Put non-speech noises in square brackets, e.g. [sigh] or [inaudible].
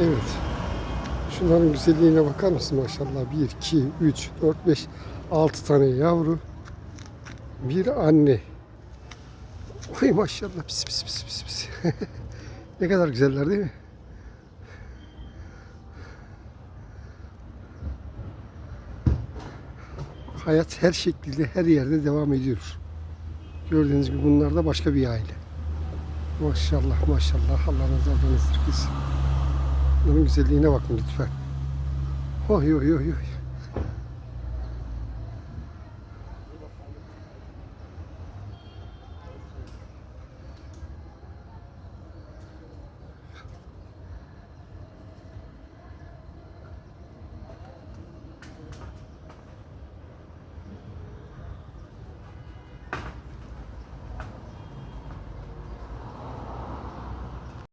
Evet. Şunların güzelliğine bakar mısın maşallah? 1, 2, 3, 4, 5, 6 tane yavru. Bir anne. Oy maşallah pis pis pis pis pis. [laughs] ne kadar güzeller değil mi? Hayat her şekilde her yerde devam ediyor. Gördüğünüz gibi bunlar da başka bir aile. Maşallah maşallah Allah nazardan esirgesin. Bunun güzelliğine bakın lütfen. Oy oy oy oy.